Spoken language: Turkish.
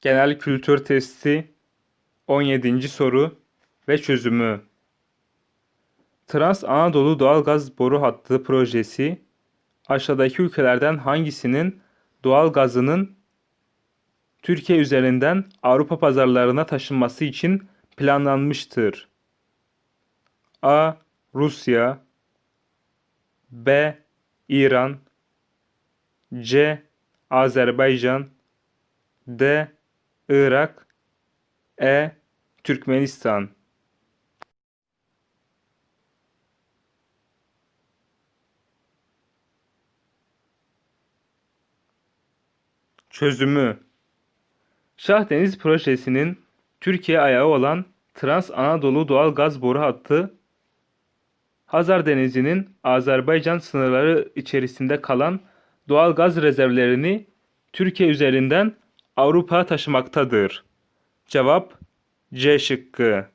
Genel kültür testi 17. soru ve çözümü. Trans Anadolu Doğalgaz Boru Hattı projesi aşağıdaki ülkelerden hangisinin doğal gazının Türkiye üzerinden Avrupa pazarlarına taşınması için planlanmıştır? A. Rusya B. İran C. Azerbaycan D. Irak E. Türkmenistan Çözümü Şahdeniz projesinin Türkiye ayağı olan Trans Anadolu Doğal Gaz Boru Hattı Hazar Denizi'nin Azerbaycan sınırları içerisinde kalan doğal gaz rezervlerini Türkiye üzerinden Avrupa'ya taşımaktadır. Cevap C şıkkı.